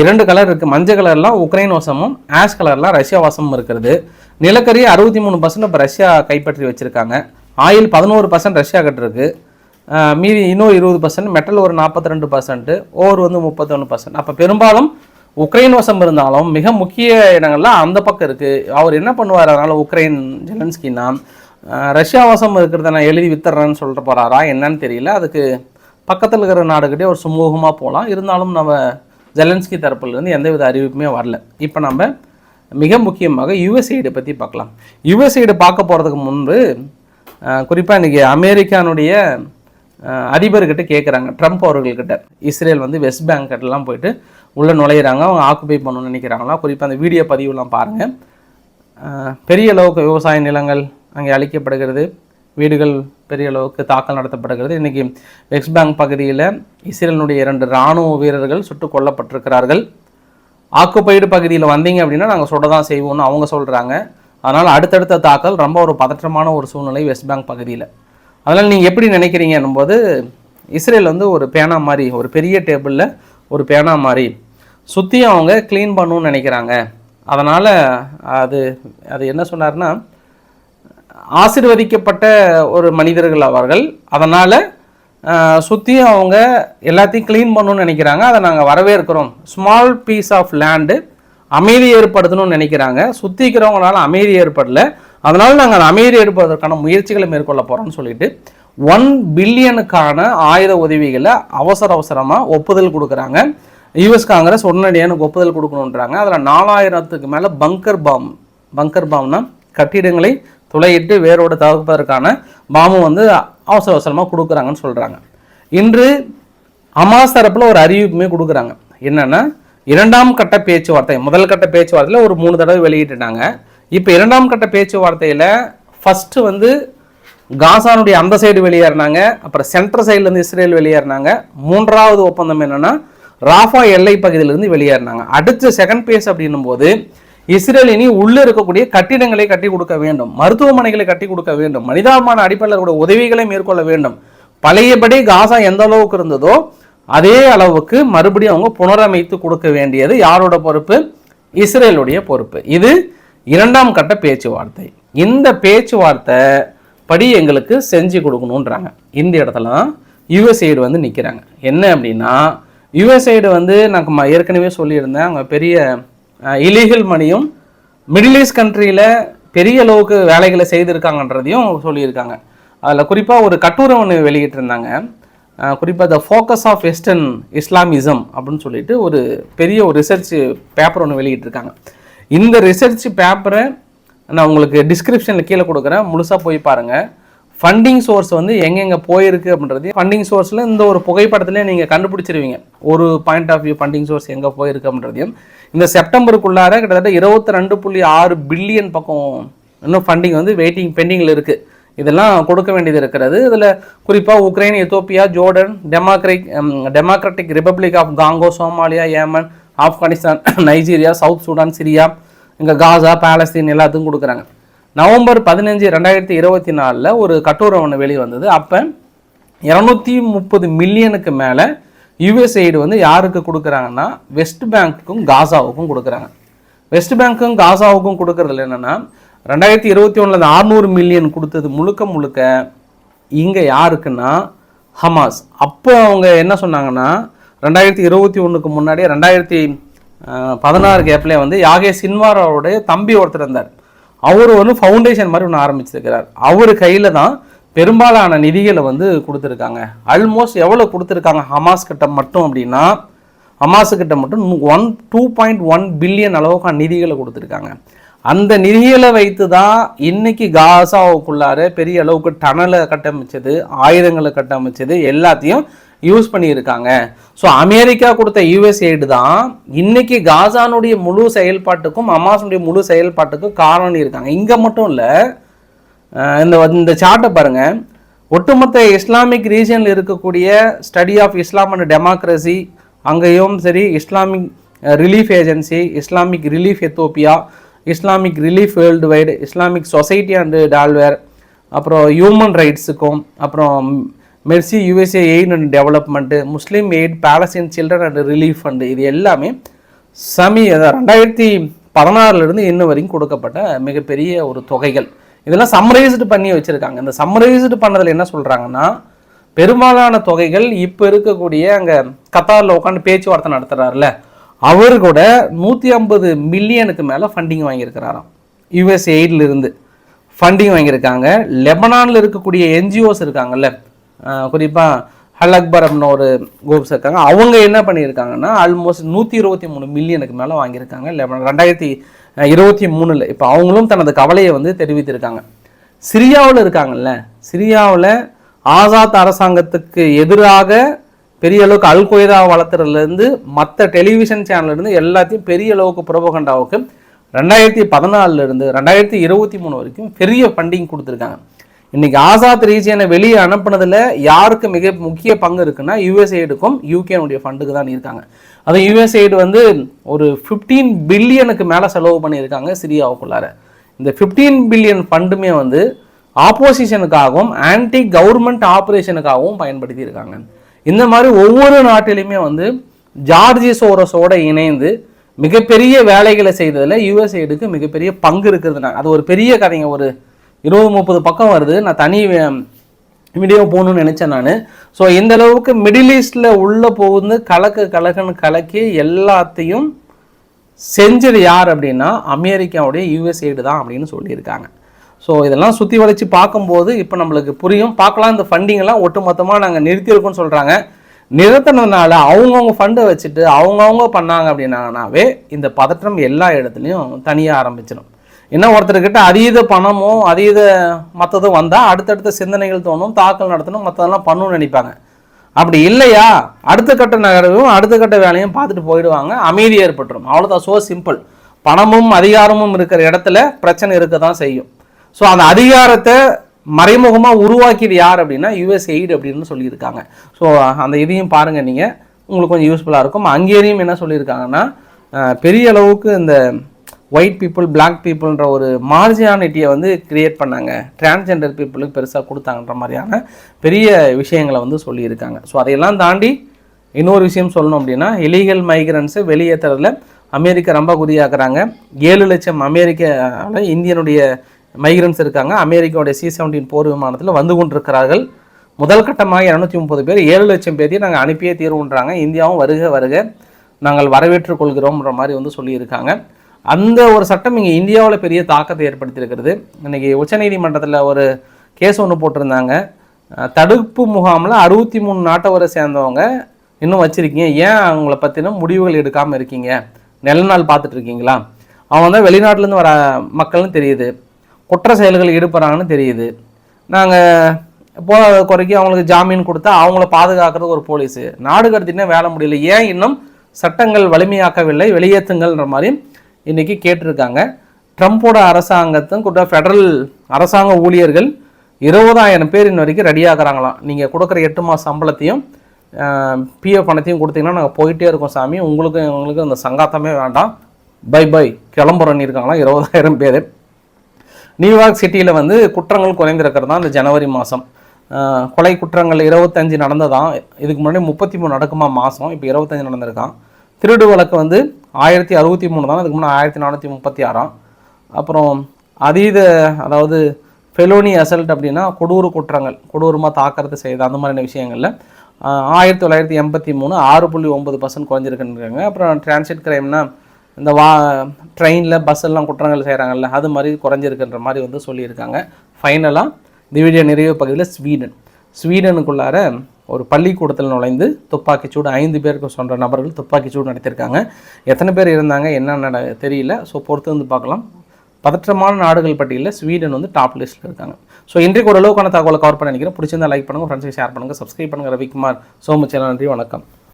இரண்டு கலர் இருக்குது மஞ்சள் கலர்லாம் உக்ரைன் வசமும் ஆஷ் கலர்லாம் ரஷ்யா வசமும் இருக்கிறது நிலக்கரி அறுபத்தி மூணு பர்சன்ட் இப்போ ரஷ்யா கைப்பற்றி வச்சுருக்காங்க. ஆயில் பதினோரு பர்சன்ட் ரஷ்யா கிட்ட இருக்குது மீதி இன்னும் இருபது பர்சன்ட் மெட்டல் ஒரு நாற்பத்தி ரெண்டு பர்சன்ட்டு ஓர் வந்து முப்பத்தொன்று பர்சன்ட் அப்போ பெரும்பாலும் உக்ரைன் வசம் இருந்தாலும் மிக முக்கிய இடங்கள்ல அந்த பக்கம் இருக்குது அவர் என்ன பண்ணுவார் அதனால் உக்ரைன் ஜெலன்ஸ்கின்னா ரஷ்யா வசம் இருக்கிறத நான் எழுதி வித்துறேன்னு சொல்லிட்டு போகிறாரா என்னன்னு தெரியல. அதுக்கு பக்கத்தில் இருக்கிற நாடுகிட்டே ஒரு சுமூகமாக போகலாம் இருந்தாலும் நம்ம ஜெலன்ஸ்கி தரப்புலேருந்து எந்தவித அறிவிப்புமே வரல. இப்போ நம்ம மிக முக்கியமாக யுஎஸ்ஐடு பற்றி பார்க்கலாம். யுஎஸ்ஐடு பார்க்க போகிறதுக்கு முன்பு குறிப்பாக இன்றைக்கி அமெரிக்கானுடைய அதிபர்கிட்ட கேட்குறாங்க ட்ரம்ப் அவர்கள்கிட்ட. இஸ்ரேல் வந்து வெஸ்ட் பேங்க்கிட்டலாம் போயிட்டு உள்ளே நுழையிறாங்க. அவங்க ஆக்குபை பண்ணணும்னு நினைக்கிறாங்களா? குறிப்பாக அந்த வீடியோ பதிவுலாம் பாருங்கள் பெரிய அளவுக்கு விவசாய நிலங்கள் அங்கே அழிக்கப்படுகிறது. வீடுகள் பெரிய அளவுக்கு தாக்கல் நடத்தப்படுகிறது. இன்றைக்கி வெஸ்ட் பேங்க் பகுதியில் இஸ்ரேலினுடைய இரண்டு இராணுவ வீரர்கள் சுட்டுக் கொல்லப்பட்டிருக்கிறார்கள். ஆக்குப்பைடு பகுதியில் வந்தீங்க அப்படின்னா நாங்கள் சுட தான் செய்வோம்னு அவங்க சொல்கிறாங்க அதனால் அடுத்தடுத்த தாக்கல் ரொம்ப ஒரு பதற்றமான ஒரு சூழ்நிலை வெஸ்ட் பேங்க் பகுதியில். அதனால் நீங்கள் எப்படி நினைக்கிறீங்கன்னும் போது இஸ்ரேல் வந்து ஒரு பேனா மாதிரி ஒரு பெரிய டேபிளில் ஒரு பேனா மாதிரி சுற்றியும் அவங்க க்ளீன் பண்ணணும்னு நினைக்கிறாங்க. அதனால் அது அது என்ன சொன்னார்னா ஆசிர்வதிக்கப்பட்ட ஒரு மனிதர்கள் அவர்கள். அதனால் சுற்றியும் அவங்க எல்லாத்தையும் க்ளீன் பண்ணணும்னு நினைக்கிறாங்க. அதை நாங்கள் வரவேற்கிறோம். ஸ்மால் பீஸ் ஆஃப் லேண்டு அமைதி ஏற்படுத்தணும்னு நினைக்கிறாங்க. சுற்றிக்கிறவங்களால அமைதி ஏற்படல. அதனால் நாங்கள் அந்த அமைதி ஏற்படுவதற்கான முயற்சிகளை மேற்கொள்ள போகிறோம்னு சொல்லிட்டு ஒன் பில்லியனுக்கான ஆயுத உதவிகளை அவசர அவசரமாக ஒப்புதல் கொடுக்குறாங்க. யுஎஸ் காங்கிரஸ் உடனடியான ஒப்புதல் கொடுக்கணுன்றாங்க அதில் நாலாயிரத்துக்கு மேலே பங்கர் பாம் பங்கர் பாம்னா கட்டிடங்களை துளையிட்டு வேரோடு தவிர்ப்பதற்கான பாம்பு வந்து அவசர அவசரமாக கொடுக்குறாங்கன்னு சொல்கிறாங்க இன்று அமாஸ் தரப்பில் ஒரு அறிவிப்புமே கொடுக்குறாங்க. என்னென்னா இரண்டாம் கட்ட பேச்சுவார்த்தை முதல் கட்ட பேச்சுவார்த்தையில் ஒரு மூணு தடவை வெளியிட்டுட்டாங்க. இப்போ இரண்டாம் கட்ட பேச்சுவார்த்தையில் ஃபஸ்ட்டு வந்து காசானுடைய அந்த சைடு வெளியேறினாங்க அப்புறம் சென்ட்ரல் சைட்லேருந்து இஸ்ரேல் வெளியேறினாங்க. மூன்றாவது ஒப்பந்தம் என்னென்னா ராஃபா எல்லை பகுதியிலேருந்து வெளியேறினாங்க. அடுத்த செகண்ட் பேஸ் அப்படின்னும் போது இஸ்ரேல் இனி உள்ளே இருக்கக்கூடிய கட்டிடங்களை கட்டி கொடுக்க வேண்டும் மருத்துவமனைகளை கட்டி கொடுக்க வேண்டும் மனிதாபிமான அடிப்படையில் கூட உதவிகளை மேற்கொள்ள வேண்டும். பழையபடி காசா எந்த அளவுக்கு இருந்ததோ அதே அளவுக்கு மறுபடியும் அவங்க புனரமைத்து கொடுக்க வேண்டியது யாரோட பொறுப்பு? இஸ்ரேலுடைய பொறுப்பு. இது இரண்டாம் கட்ட பேச்சுவார்த்தை. இந்த பேச்சுவார்த்தை படி எங்களுக்கு செஞ்சு கொடுக்கணுன்றாங்க இந்த இடத்துல தான் யுஎஸ்ஐடு வந்து நிற்கிறாங்க என்ன அப்படின்னா யுஎஸ்ஐடு வந்து நான் ம- ஏற்கனவே சொல்லியிருந்தேன் அவங்க பெரிய இலீகல் மணியும் மிடில் ஈஸ்ட் கண்ட்ரியில் பெரிய அளவுக்கு வேலைகளை செய்திருக்காங்கன்றதையும் சொல்லியிருக்காங்க. அதில் குறிப்பாக ஒரு கட்டுரை ஒன்று வெளியிட்டிருந்தாங்க. குறிப்பாக the focus of western Islamism அப்படின்னு சொல்லிட்டு ஒரு பெரிய ஒரு ரிசர்ச் பேப்பர் ஒன்று வெளியிட்டிருக்காங்க. இந்த ரிசர்ச் பேப்பரை நான் உங்களுக்கு டிஸ்கிரிப்ஷனில் கீழே கொடுக்குறேன். முழுசாக போய் பாருங்கள் ஃபண்டிங் சோர்ஸ் வந்து எங்கெங்கே போயிருக்கு அப்படின்றது ஃபண்டிங் சோர்ஸில் இந்த ஒரு புகைப்படத்திலே நீங்கள் கண்டுபிடிச்சிருவீங்க. ஒரு point of view funding source எங்கே போயிருக்கு அப்படின்றதையும். இந்த செப்டம்பருக்குள்ளார கிட்டத்தட்ட இருபத்தி ரெண்டு புள்ளி ஆறு பில்லியன் பக்கம் இன்னும் ஃபண்டிங் வந்து வெயிட்டிங் பெண்டிங்கில் இருக்குது இதெல்லாம் கொடுக்க வேண்டியது இருக்கிறது. இதில் குறிப்பாக Ukraine Ethiopia Jordan democratic democratic republic of Congo Somalia Yemen Afghanistan (clears throat) Nigeria South Sudan Syria இங்கே காசா பாலஸ்தீன் எல்லாத்துக்கும் கொடுக்குறாங்க. நவம்பர் பதினஞ்சு ரெண்டாயிரத்தி இருபத்தி நாலில் ஒரு கட்டுரை ஒன்று வெளியே வந்தது. அப்போ இரநூத்தி முப்பது மில்லியனுக்கு மேலே யுஎஸ்ஐடு வந்து யாருக்கு கொடுக்குறாங்கன்னா வெஸ்ட் பேங்க்குக்கும் காசாவுக்கும் கொடுக்குறாங்க. வெஸ்ட் பேங்க்கும் காசாவுக்கும் கொடுக்கறதுல என்னென்னா ரெண்டாயிரத்தி இருபத்தி ஒன்றில் ஆறுநூறு மில்லியன் கொடுத்தது முழுக்க முழுக்க இங்கே யாருக்குன்னா ஹமாஸ் அப்போ அவங்க என்ன சொன்னாங்கன்னா ரெண்டாயிரத்தி இருபத்தி ஒன்றுக்கு முன்னாடி ரெண்டாயிரத்தி பதினாறு கேப்லேயே வந்து யாகே சின்வாரோடைய தம்பி ஒருத்தர் இருந்தார். அவர் வந்து ஃபவுண்டேஷன் மாதிரி ஒன்று ஆரம்பிச்சிருக்கிறார். அவர் கையில் தான் பெரும்பாலான நிதிகளை வந்து கொடுத்துருக்காங்க. ஆல்மோஸ்ட் எவ்வளோ கொடுத்துருக்காங்க ஹமாஸ் கிட்ட மட்டும் அப்படின்னா ஹமாஸ் கிட்ட மட்டும் one two point one billion அளவுக்கு நிதிகளை கொடுத்துருக்காங்க. அந்த நிதிகளை வைத்து தான் இன்னைக்கு காசாவுக்குள்ளார பெரிய அளவுக்கு டனலை கட்டமைச்சது ஆயுதங்களை கட்டமைச்சது எல்லாத்தையும் யூஸ் பண்ணியிருக்காங்க. ஸோ அமெரிக்கா கொடுத்த யூஎஸ் எய்டு தான் இன்னைக்கு காசானுடைய முழு செயல்பாட்டுக்கும் அமாஸுடைய முழு செயல்பாட்டுக்கும் காரணம் இருக்காங்க. இங்கே மட்டும் இல்லை இந்த இந்த சார்ட்டை பாருங்கள் ஒட்டுமொத்த இஸ்லாமிக் ரீஜனில் இருக்கக்கூடிய study of Islam and democracy அங்கேயும் சரி Islamic relief agency Islamic relief Ethiopia Islamic relief world wide Islamic society and Delaware அப்புறம் ஹியூமன் ரைட்ஸுக்கும் அப்புறம் mercy USA aid and development Muslim aid Palestine children and relief fund இது எல்லாமே சமி ரெண்டாயிரத்தி பதினாறுலேருந்து இன்ன வரைக்கும் கொடுக்கப்பட்ட மிகப்பெரிய ஒரு தொகைகள். இதெல்லாம் சம்மரைஸ்டு பண்ணி வச்சுருக்காங்க. இந்த சம்மரைஸ்டு பண்ணதில் என்ன சொல்கிறாங்கன்னா பெரும்பாலான தொகைகள் இப்போ இருக்கக்கூடிய அங்கே கத்தாரில் உட்காந்து பேச்சுவார்த்தை நடத்துகிறாருல அவர் கூட நூற்றி ஐம்பது மில்லியனுக்கு மேலே ஃபண்டிங் வாங்கியிருக்கிறாராம். யூஎஸ் இருந்து ஃபண்டிங் வாங்கியிருக்காங்க. லெபனானில் இருக்கக்கூடிய என்ஜிஓஸ் இருக்காங்கல்ல குறிப்பாக ஹல் அக்பர் அப்படின்னு ஒரு குரூப்ஸ் இருக்காங்க. அவங்க என்ன பண்ணியிருக்காங்கன்னா ஆல்மோஸ்ட் நூற்றி இருபத்தி மூணு மில்லியனுக்கு மேலே வாங்கியிருக்காங்க. இல்லை ரெண்டாயிரத்தி இருபத்தி மூணில் இப்போ அவங்களும் தனது கவலையை வந்து தெரிவித்திருக்காங்க. சிரியாவில் இருக்காங்கல்ல சிரியாவில் ஆசாத் அரசாங்கத்துக்கு எதிராக பெரிய அளவுக்கு அல் கொய்தா வளர்த்துறதுலேருந்து மற்ற டெலிவிஷன் சேனல்லேருந்து எல்லாத்தையும் பெரிய அளவுக்கு புரபகண்டாவுக்கு ரெண்டாயிரத்தி பதினாலிருந்து ரெண்டாயிரத்தி இருபத்தி மூணு வரைக்கும் பெரிய ஃபண்டிங் கொடுத்துருக்காங்க. இன்னைக்கு ஆசாத் ரீஜியனை வெளியே அனுப்புனதில் யாருக்கு மிக முக்கிய பங்கு இருக்குன்னா யூஎஸ்ஐடுக்கும் யூகேனுடைய ஃபண்டுக்கு தான் இருக்காங்க. அது யூஎஸ்ஏடு வந்து ஒரு ஃபிஃப்டீன் பில்லியனுக்கு மேலே செலவு பண்ணியிருக்காங்க சிரியாவுக்குள்ளார. இந்த ஃபிஃப்டீன் பில்லியன் ஃபண்டுமே வந்து ஆப்போசிஷனுக்காகவும் ஆன்டி கவர்மெண்ட் ஆப்ரேஷனுக்காகவும் பயன்படுத்தி இருக்காங்க இந்த மாதிரி ஒவ்வொரு நாட்டிலையுமே வந்து ஜார்ஜி சோரஸோட இணைந்து மிகப்பெரிய வேலைகளை செய்ததில் யுஎஸ்ஐடுக்கு மிகப்பெரிய பங்கு இருக்கிறதுனா அது ஒரு பெரிய கதைங்க ஒரு இருபது முப்பது பக்கம் வருது. நான் தனி வீடியோ போகணும்னு நினச்சேன் நான். ஸோ இந்த அளவுக்கு மிடில் ஈஸ்டில் உள்ளே போகுது கலக்கு கலக்குன்னு கலக்கி எல்லாத்தையும் செஞ்சது யார் அப்படின்னா அமெரிக்காவுடைய யூஎஸ்ஏடு தான் அப்படின்னு சொல்லியிருக்காங்க. ஸோ இதெல்லாம் சுற்றி வளைச்சி பார்க்கும்போது இப்போ நம்மளுக்கு புரியும். பார்க்கலாம் இந்த ஃபண்டிங்கெல்லாம் ஒட்டுமொத்தமாக நாங்கள் நிறுத்தியிருக்கோம்னு சொல்கிறாங்க நிறுத்தினதுனால அவங்கவுங்க ஃபண்டை வச்சுட்டு அவங்கவுங்க பண்ணாங்க அப்படின்னாங்கனாவே இந்த பதற்றம் எல்லா இடத்துலையும் தனியாக ஆரம்பிச்சிடும் என்ன ஒருத்தர்கிட்ட அதீத பணமும் அதீத மற்றதும் வந்தால் அடுத்தடுத்த சிந்தனைகள் தோணும் தாக்கல் நடத்தணும் மற்றதெல்லாம் பண்ணணும்னு நினைப்பாங்க. அப்படி இல்லையா? அடுத்த கட்ட நகரவும் அடுத்த கட்ட வேலையும் பார்த்துட்டு போயிடுவாங்க. அமைதி ஏற்பட்டுரும். அவ்வளோதான் ஸோ சிம்பிள் பணமும் அதிகாரமும் இருக்கிற இடத்துல பிரச்சனை இருக்க தான் செய்யும். ஸோ அந்த அதிகாரத்தை மறைமுகமாக உருவாக்கியது யார் அப்படின்னா யூஎஸ் எய்டு அப்படின்னு சொல்லியிருக்காங்க. ஸோ அந்த இதையும் பாருங்கள் நீங்கள் உங்களுக்கு கொஞ்சம் யூஸ்ஃபுல்லாக இருக்கும். அங்கேயும் என்ன சொல்லியிருக்காங்கன்னா பெரிய அளவுக்கு இந்த ஒயிட் பீப்புள் பிளாக் பீப்புள்ன்ற ஒரு மார்ஜியானிட்டியை வந்து கிரியேட் பண்ணாங்க. டிரான்ஸ்ஜெண்டர் பீப்புளுக்கு பெருசாக கொடுத்தாங்கன்ற மாதிரியான பெரிய விஷயங்களை வந்து சொல்லியிருக்காங்க. ஸோ அதையெல்லாம் தாண்டி இன்னொரு விஷயம் சொல்லணும் அப்படின்னா இலீகல் மைக்ரன்ஸு வெளியேற்றுறதுல அமெரிக்கா ரொம்ப குறியாக்குறாங்க ஏழு லட்சம் அமெரிக்க இந்தியனுடைய மைக்ரன்ஸ் இருக்காங்க. அமெரிக்காவுடைய சி செவன்டீன் போர் விமானத்தில் வந்து கொண்டிருக்கிறார்கள். முதல் கட்டமாக இரநூத்தி முப்பது பேர் ஏழு லட்சம் பேர்த்தையும் நாங்கள் அனுப்பியே தீர்வுன்றாங்க. இந்தியாவும் வருக வருக நாங்கள் வரவேற்றுக் கொள்கிறோம்ன்ற மாதிரி வந்து சொல்லியிருக்காங்க. அந்த ஒரு சட்டம் இங்கே இந்தியாவில் பெரிய தாக்கத்தை ஏற்படுத்தியிருக்கிறது. இன்றைக்கி உச்சநீதிமன்றத்தில் ஒரு கேஸ் ஒன்று போட்டிருந்தாங்க. தடுப்பு முகாமில் அறுபத்தி மூணு நாட்டவரை சேர்ந்தவங்க இன்னும் வச்சுருக்கீங்க. ஏன் அவங்கள பற்றின முடிவுகள் எடுக்காமல் இருக்கீங்க? நல்ல நாள் பார்த்துட்டு இருக்கீங்களா? அவங்க தான் வெளிநாட்டிலேருந்து வர மக்கள்னு தெரியுது. குற்ற செயல்கள் ஈடுபடுறாங்கன்னு தெரியுது. நாங்கள் போ குறைக்கு அவங்களுக்கு ஜாமீன் கொடுத்தா அவங்கள பாதுகாக்கிறது ஒரு போலீஸு. நாடு கடத்தினா வேலை முடியல. ஏன் இன்னும் சட்டங்கள் வலிமையாக்கவில்லை? வெளியேற்றுங்கள்ன்ற மாதிரி இன்றைக்கி கேட்டிருக்காங்க. ட்ரம்ப்போட அரசாங்கத்தும் கூட ஃபெடரல் அரசாங்க ஊழியர்கள் இருபதாயிரம் பேர் இன்ன வரைக்கும் ரெடியாகிறாங்களாம் நீங்கள் கொடுக்குற எட்டு மாதம் சம்பளத்தையும் பிஎஃப் பணத்தையும் கொடுத்தீங்கன்னா நாங்கள் போயிட்டே இருக்கோம் சாமி. உங்களுக்கும் எங்களுக்கும் அந்த சங்காத்தமே வேண்டாம். பை பை கிளம்புறோன்னு இருக்காங்களாம். இருபதாயிரம் பேர். நியூயார்க் சிட்டியில் வந்து குற்றங்கள் குறைந்திருக்கிறது தான் இந்த ஜனவரி மாதம். கொலை குற்றங்கள் இருபத்தஞ்சு நடந்ததான் இதுக்கு முன்னாடி முப்பத்தி மூணு நடக்குமா மாதம். இப்போ இருபத்தஞ்சு நடந்திருக்கான் திருடு வழக்கு வந்து ஆயிரத்தி அறுபத்தி மூணு தான். அதுக்கு முன்னாடி ஆயிரத்தி நானூற்றி முப்பத்தி ஆறாம். அப்புறம் அதீத அதாவது ஃபெலோனி அசல்ட் அப்படின்னா கொடூர குற்றங்கள் கொடூரமாக தாக்கறது செய்யுது அந்த மாதிரியான விஷயங்களில் ஆயிரத்தி தொள்ளாயிரத்தி எண்பத்தி மூணு ஆறு புள்ளி ஒம்பது பர்சன்ட் குறைஞ்சிருக்குன்றாங்க. அப்புறம் டிரான்சிட் கிரைம்னா இந்த வா ட்ரெயினில் பஸ் எல்லாம் குற்றங்கள் செய்கிறாங்கல்ல அது மாதிரி குறைஞ்சிருக்குன்ற மாதிரி வந்து சொல்லியிருக்காங்க. ஃபைனலாக திவிடிய நிறைவு பகுதியில் ஸ்வீடன். ஸ்வீடனுக்குள்ளார ஒரு பள்ளிக்கூடத்தில் நுழைந்து துப்பாக்கிச்சூடு ஐந்து பேருக்கு சொல்கிற நபர்கள் துப்பாக்கிச்சூடு நடத்தியிருக்காங்க. எத்தனை பேர் இருந்தாங்க என்ன நட தெரியல. ஸோ பொறுத்து வந்து பார்க்கலாம். பதற்றமான நாடுகள் பட்டியலில் ஸ்வீடன் வந்து டாப் லிஸ்ட்டில் இருக்காங்க. ஸோ இன்றைக்கு ஓரளவுக்கான தகவலை கவர் பண்ண நினைக்கிறேன். பிடிச்சிருந்தா லைக் பண்ணுங்கள் ஃப்ரெண்ட்ஸுக்கு ஷேர் பண்ணுங்கள் சப்ஸ்கிரைப் பண்ணுங்கள் ரவிக்குமார் சோமச்சேரன் நன்றி வணக்கம்.